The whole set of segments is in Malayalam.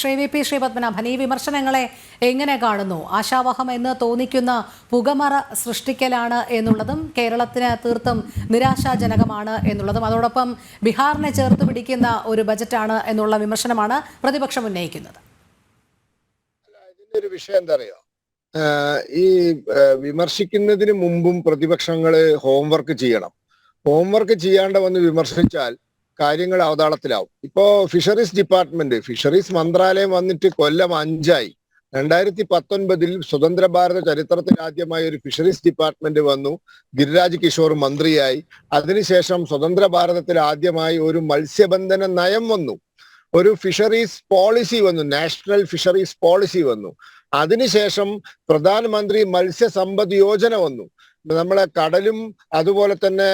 ശ്രീ വി പി ശ്രീപത്മനാഭൻ ഈ വിമർശനങ്ങളെ എങ്ങനെ കാണുന്നു? ആശാവഹം എന്ന് തോന്നിക്കുന്ന പുകമറ സൃഷ്ടിക്കലാണ് എന്നുള്ളതും കേരളത്തിന് തീർത്തും നിരാശാജനകമാണ് എന്നുള്ളതും. അതോടൊപ്പം ബീഹാറിനെ ചേർത്ത് പിടിക്കുന്ന ഒരു ബജറ്റാണ് എന്നുള്ള വിമർശനമാണ് പ്രതിപക്ഷം ഉന്നയിക്കുന്നത്. ഒരു വിഷയം എന്താ അറിയോ ഈ വിമർശിക്കുന്നതിന് മുമ്പും പ്രതിപക്ഷങ്ങൾ ഹോംവർക്ക് ചെയ്യണം. ഹോംവർക്ക് ചെയ്യാണ്ട് വന്ന് വിമർശിച്ചാൽ കാര്യങ്ങൾ അവതാളത്തിലാവും. ഇപ്പോ ഫിഷറീസ് ഡിപ്പാർട്ട്മെന്റ് ഫിഷറീസ് മന്ത്രാലയം വന്നിട്ട് കൊല്ലം അഞ്ചായി. രണ്ടായിരത്തി പത്തൊൻപതിൽ സ്വതന്ത്ര ഭാരത ചരിത്രത്തിൽ ആദ്യമായി ഒരു ഫിഷറീസ് ഡിപ്പാർട്ട്മെന്റ് വന്നു. ഗിരിരാജ് കിഷോർ മന്ത്രിയായി. അതിനുശേഷം സ്വതന്ത്ര ഭാരതത്തിൽ ആദ്യമായി ഒരു മത്സ്യബന്ധന നയം വന്നു. ഒരു ഫിഷറീസ് പോളിസി വന്നു. നാഷണൽ ഫിഷറീസ് പോളിസി വന്നു. അതിനുശേഷം പ്രധാനമന്ത്രി മത്സ്യസമ്പദ് യോജന വന്നു. നമ്മളെ കടലും അതുപോലെ തന്നെ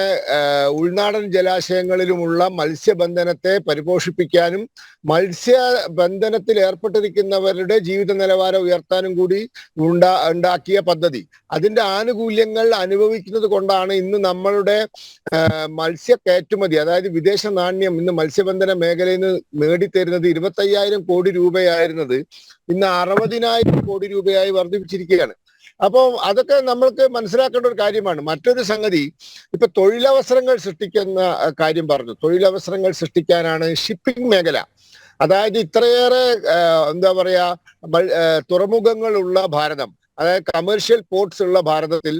ഉൾനാടൻ ജലാശയങ്ങളിലുമുള്ള മത്സ്യബന്ധനത്തെ പരിപോഷിപ്പിക്കാനും മത്സ്യബന്ധനത്തിൽ ഏർപ്പെട്ടിരിക്കുന്നവരുടെ ജീവിത നിലവാരം ഉയർത്താനും കൂടി ഉണ്ടാ ഉണ്ടാക്കിയ പദ്ധതി. അതിന്റെ ആനുകൂല്യങ്ങൾ അനുഭവിക്കുന്നത് കൊണ്ടാണ് ഇന്ന് നമ്മളുടെ മത്സ്യ കയറ്റുമതി അതായത് വിദേശ നാണ്യം ഇന്ന് മത്സ്യബന്ധന മേഖലയിൽ നിന്ന് നേടിത്തരുന്നത് ഇരുപത്തയ്യായിരം കോടി രൂപയായിരുന്നത് ഇന്ന് അറുപതിനായിരം കോടി രൂപയായി വർദ്ധിപ്പിച്ചിരിക്കുകയാണ്. അപ്പോൾ അതൊക്കെ നമ്മൾക്ക് മനസ്സിലാക്കേണ്ട ഒരു കാര്യമാണ്. മറ്റൊരു സംഗതി ഇപ്പൊ തൊഴിലവസരങ്ങൾ സൃഷ്ടിക്കുന്ന കാര്യം പറഞ്ഞു. തൊഴിലവസരങ്ങൾ സൃഷ്ടിക്കാനാണ് ഷിപ്പിംഗ് മേഖല. അതായത് ഇത്രയേറെ എന്താ പറയാ തുറമുഖങ്ങളുള്ള ഭാരതം അതായത് കമേഴ്ഷ്യൽ പോർട്സ് ഉള്ള ഭാരതത്തിൽ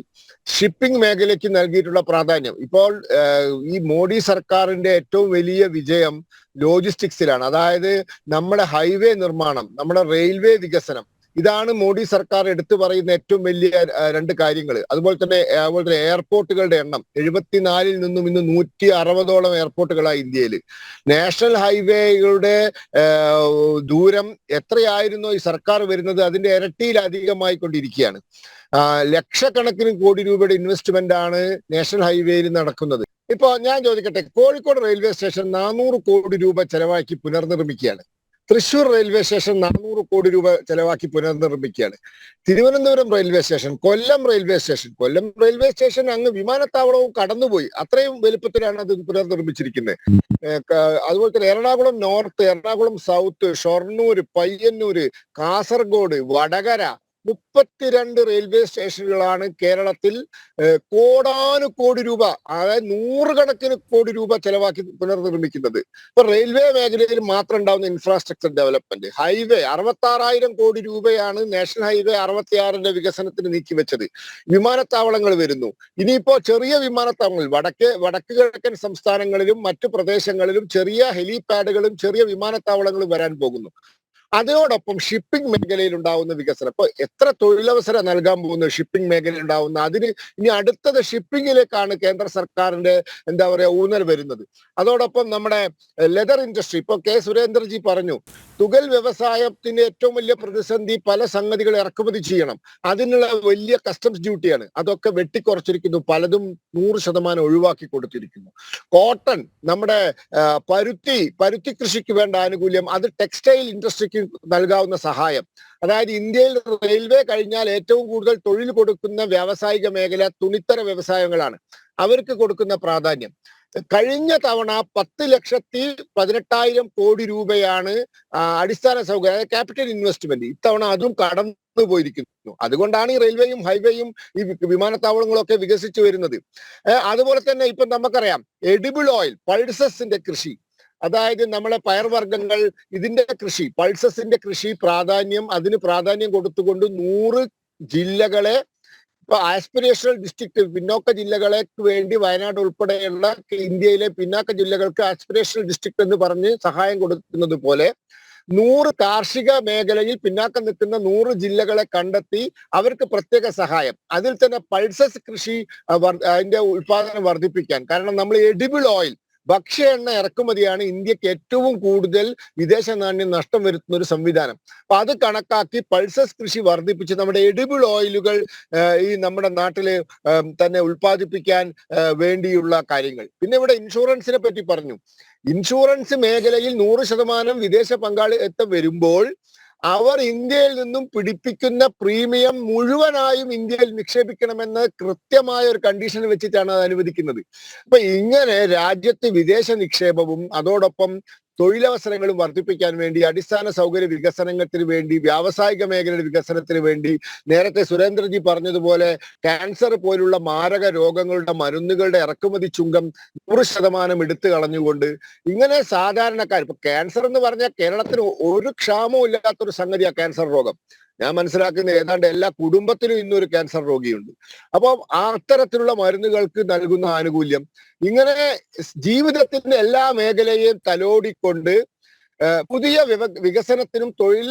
ഷിപ്പിംഗ് മേഖലയ്ക്ക് നൽകിയിട്ടുള്ള പ്രാധാന്യം. ഇപ്പോൾ ഈ മോഡി സർക്കാരിന്റെ ഏറ്റവും വലിയ വിജയം ലോജിസ്റ്റിക്സിലാണ്. അതായത് നമ്മുടെ ഹൈവേ നിർമ്മാണം നമ്മുടെ റെയിൽവേ വികസനം ഇതാണ് മോഡി സർക്കാർ എടുത്തു പറയുന്ന ഏറ്റവും വലിയ രണ്ട് കാര്യങ്ങൾ അതുപോലെ തന്നെ അതുപോലെ തന്നെ എയർപോർട്ടുകളുടെ എണ്ണം. എഴുപത്തിനാലിൽ നിന്നും ഇന്ന് നൂറ്റി അറുപതോളം എയർപോർട്ടുകളാണ് ഇന്ത്യയിൽ നാഷണൽ ഹൈവേകളുടെ ദൂരം എത്രയായിരുന്നു ഈ സർക്കാർ വരുന്നത് അതിന്റെ ഇരട്ടിയിലധികമായി കൊണ്ടിരിക്കുകയാണ് ലക്ഷക്കണക്കിന് കോടി രൂപയുടെ ഇൻവെസ്റ്റ്മെന്റ് ആണ് നാഷണൽ ഹൈവേയിൽ നടക്കുന്നത്. ഇപ്പൊ ഞാൻ ചോദിക്കട്ടെ കോഴിക്കോട് റെയിൽവേ സ്റ്റേഷൻ നാനൂറ് കോടി രൂപ ചെലവാക്കി പുനർനിർമ്മിക്കുകയാണ്. തൃശൂർ റെയിൽവേ സ്റ്റേഷൻ നാനൂറ് കോടി രൂപ ചെലവാക്കി പുനർനിർമ്മിക്കുകയാണ്. Thiruvananthapuram railway station Kollam railway station. Kollam railway station അങ്ങ് വിമാനത്താവളവും കടന്നുപോയി. അത്രയും വലുപ്പത്തിലാണ് അത് പുനർനിർമ്മിച്ചിരിക്കുന്നത്. അതുപോലെ തന്നെ എറണാകുളം നോർത്ത് എറണാകുളം സൗത്ത് ഷൊർണൂർ പയ്യന്നൂർ കാസർഗോഡ് വടകര മുപ്പത്തിരണ്ട് റെയിൽവേ സ്റ്റേഷനുകളാണ് കേരളത്തിൽ കോടാനുകോടി രൂപ അതായത് നൂറുകണക്കിന് കോടി രൂപ ചെലവാക്കി പുനർനിർമ്മിക്കുന്നത്. ഇപ്പൊ റെയിൽവേ മേഖലയിൽ മാത്രം ഉണ്ടാവുന്ന ഇൻഫ്രാസ്ട്രക്ചർ ഡെവലപ്മെന്റ് ഹൈവേ അറുപത്തി കോടി രൂപയാണ് നാഷണൽ ഹൈവേ അറുപത്തിയാറിന്റെ വികസനത്തിന് നീക്കിവെച്ചത്. വിമാനത്താവളങ്ങൾ വരുന്നു. ഇനിയിപ്പോ ചെറിയ വിമാനത്താവളങ്ങൾ വടക്കേ വടക്ക് കിഴക്കൻ സംസ്ഥാനങ്ങളിലും മറ്റു പ്രദേശങ്ങളിലും ചെറിയ ഹെലിപാഡുകളും ചെറിയ വിമാനത്താവളങ്ങളും വരാൻ പോകുന്നു. അതോടൊപ്പം ഷിപ്പിംഗ് മേഖലയിൽ ഉണ്ടാവുന്ന വികസനം. ഇപ്പൊ എത്ര തൊഴിലവസരം നൽകാൻ പോകുന്ന ഷിപ്പിംഗ് മേഖലയിൽ ഉണ്ടാവുന്ന? അതിന് ഇനി അടുത്തത് ഷിപ്പിംഗിലേക്കാണ് കേന്ദ്ര സർക്കാരിന്റെ എന്താ പറയാ ഊന്നൽ വരുന്നത്. അതോടൊപ്പം നമ്മുടെ ലെതർ ഇൻഡസ്ട്രി ഇപ്പൊ കെ സുരേന്ദ്രജി പറഞ്ഞു തുകൽ വ്യവസായത്തിന്റെ ഏറ്റവും വലിയ പ്രതിസന്ധി പല സംഗതികൾ ഇറക്കുമതി ചെയ്യണം. അതിനുള്ള വലിയ കസ്റ്റംസ് ഡ്യൂട്ടിയാണ് അതൊക്കെ വെട്ടിക്കുറച്ചിരിക്കുന്നു. പലതും നൂറ് ശതമാനം ഒഴിവാക്കി കൊടുത്തിരിക്കുന്നു. കോട്ടൺ നമ്മുടെ പരുത്തി പരുത്തി കൃഷിക്ക് വേണ്ട ആനുകൂല്യം അത് ടെക്സ്റ്റൈൽ ഇൻഡസ്ട്രിക്ക് നൽകാവുന്ന സഹായം. അതായത് ഇന്ത്യയിൽ റെയിൽവേ കഴിഞ്ഞാൽ ഏറ്റവും കൂടുതൽ തൊഴിൽ കൊടുക്കുന്ന വ്യാവസായിക മേഖല തുണിത്തര വ്യവസായങ്ങളാണ്. അവർക്ക് കൊടുക്കുന്ന പ്രാധാന്യം. കഴിഞ്ഞ തവണ പത്ത് ലക്ഷത്തി പതിനെട്ടായിരം കോടി രൂപയാണ് അടിസ്ഥാന സൗകര്യം ക്യാപിറ്റൽ ഇൻവെസ്റ്റ്മെന്റ്. ഇത്തവണ അതും കടന്നു പോയിരിക്കുന്നു. അതുകൊണ്ടാണ് ഈ റെയിൽവേയും ഹൈവേയും ഈ വിമാനത്താവളങ്ങളൊക്കെ വികസിച്ചു വരുന്നത്. അതുപോലെ തന്നെ ഇപ്പൊ നമുക്കറിയാം എഡിബിൾ ഓയിൽ പൾസസിന്റെ കൃഷി. അതായത് നമ്മളെ പയർവർഗങ്ങൾ ഇതിന്റെ കൃഷി പൾസസിന്റെ കൃഷി പ്രാധാന്യം അതിന് പ്രാധാന്യം കൊടുത്തുകൊണ്ട് നൂറ് ജില്ലകളെ ഇപ്പൊ ആസ്പിറേഷണൽ ഡിസ്ട്രിക്ട് പിന്നോക്ക ജില്ലകളേക്ക് വേണ്ടി വയനാട് ഉൾപ്പെടെയുള്ള ഇന്ത്യയിലെ പിന്നാക്ക ജില്ലകൾക്ക് ആസ്പിരേഷണൽ ഡിസ്ട്രിക്ട് എന്ന് പറഞ്ഞ് സഹായം കൊടുക്കുന്നത് പോലെ നൂറ് കാർഷിക മേഖലയിൽ പിന്നാക്കം നിൽക്കുന്ന നൂറ് ജില്ലകളെ കണ്ടെത്തി അവർക്ക് പ്രത്യേക സഹായം. അതിൽ തന്നെ പൾസസ് കൃഷി അതിന്റെ ഉൽപാദനം വർദ്ധിപ്പിക്കാൻ. കാരണം നമ്മൾ എഡിബിൾ ഓയിൽ ഭക്ഷ്യ എണ്ണ ഇറക്കുമതിയാണ് ഇന്ത്യയ്ക്ക് ഏറ്റവും കൂടുതൽ വിദേശ നാണ്യം നഷ്ടം വരുത്തുന്ന ഒരു സംവിധാനം. അപ്പൊ അത് കണക്കാക്കി പൾസസ് കൃഷി വർദ്ധിപ്പിച്ച് നമ്മുടെ എഡിബിൾ ഓയിലുകൾ ഈ നമ്മുടെ നാട്ടിൽ തന്നെ ഉൽപ്പാദിപ്പിക്കാൻ വേണ്ടിയുള്ള കാര്യങ്ങൾ. പിന്നെ ഇവിടെ ഇൻഷുറൻസിനെ പറ്റി പറഞ്ഞു. ഇൻഷുറൻസ് മേഖലയിൽ നൂറ് ശതമാനം വിദേശ പങ്കാളിത്തം വരുമ്പോൾ അവർ ഇന്ത്യയിൽ നിന്നും പിടിപ്പിക്കുന്ന പ്രീമിയം മുഴുവനായും ഇന്ത്യയിൽ നിക്ഷേപിക്കണമെന്ന് കൃത്യമായ ഒരു കണ്ടീഷൻ വെച്ചിട്ടാണ് അത് അനുവദിക്കുന്നത്. അപ്പൊ ഇങ്ങനെ രാജ്യത്ത് വിദേശ നിക്ഷേപവും അതോടൊപ്പം തൊഴിലവസരങ്ങളും വർദ്ധിപ്പിക്കാൻ വേണ്ടി അടിസ്ഥാന സൗകര്യ വികസനത്തിന് വേണ്ടി വ്യാവസായിക മേഖലയുടെ വികസനത്തിന് വേണ്ടി നേരത്തെ സുരേന്ദ്രജി പറഞ്ഞതുപോലെ ക്യാൻസർ പോലുള്ള മാരക രോഗങ്ങളുടെ മരുന്നുകളുടെ ഇറക്കുമതി ചുങ്കം നൂറ് ശതമാനം എടുത്തു കളഞ്ഞുകൊണ്ട് ഇങ്ങനെ സാധാരണക്കാർ ഇപ്പൊ ക്യാൻസർ എന്ന് പറഞ്ഞാൽ കേരളത്തിന് ഒരു ക്ഷാമവും ഇല്ലാത്തൊരു സംഗതിയാണ് ക്യാൻസർ രോഗം. ഞാൻ മനസ്സിലാക്കുന്ന ഏതാണ്ട് എല്ലാ കുടുംബത്തിലും ഇന്നൊരു ക്യാൻസർ രോഗിയുണ്ട്. അപ്പം അത്തരത്തിലുള്ള മരുന്നുകൾക്ക് നൽകുന്ന ആനുകൂല്യം ഇങ്ങനെ ജീവിതത്തിന്റെ എല്ലാ മേഖലയെയും തലോടിക്കൊണ്ട് പുതിയ വിവ വികസനത്തിനും തൊഴിൽ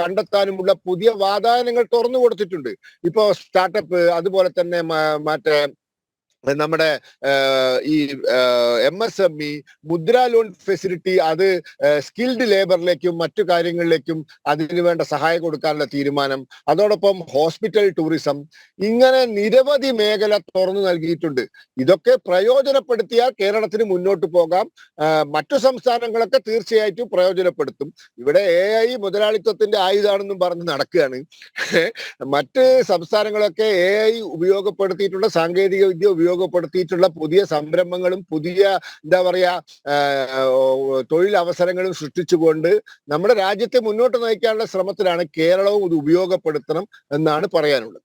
കണ്ടെത്താനുമുള്ള പുതിയ വാതായനങ്ങൾ തുറന്നു കൊടുത്തിട്ടുണ്ട്. ഇപ്പോ സ്റ്റാർട്ടപ്പ് അതുപോലെ തന്നെ മറ്റേ നമ്മുടെ ഈ M S M E Mudra loan facility അത് സ്കിൽഡ് ലേബറിലേക്കും മറ്റു കാര്യങ്ങളിലേക്കും അതിനുവേണ്ട സഹായം കൊടുക്കാനുള്ള തീരുമാനം. അതോടൊപ്പം ഹോസ്പിറ്റൽ ടൂറിസം. ഇങ്ങനെ നിരവധി മേഖല തുറന്നു നൽകിയിട്ടുണ്ട്. ഇതൊക്കെ പ്രയോജനപ്പെടുത്തിയാൽ കേരളത്തിന് മുന്നോട്ട് പോകാം. മറ്റു സംസ്ഥാനങ്ങളൊക്കെ തീർച്ചയായിട്ടും പ്രയോജനപ്പെടുത്തും. ഇവിടെ എ ഐ മുതലാളിത്വത്തിന്റെ ആയുധാണെന്നും പറഞ്ഞ് നടക്കുകയാണ്. മറ്റ് സംസ്ഥാനങ്ങളൊക്കെ എ ഐ ഉപയോഗപ്പെടുത്തിയിട്ടുള്ള സാങ്കേതിക വിദ്യ ഉപയോഗപ്പെടുത്തിയിട്ടുള്ള പുതിയ സംരംഭങ്ങളും പുതിയ എന്താ പറയാ തൊഴിലവസരങ്ങളും സൃഷ്ടിച്ചുകൊണ്ട് നമ്മുടെ രാജ്യത്തെ മുന്നോട്ട് നയിക്കാനുള്ള ശ്രമത്തിലാണ് കേരളവും ഇത് ഉപയോഗപ്പെടുത്തണം എന്നാണ് പറയാനുള്ളത്.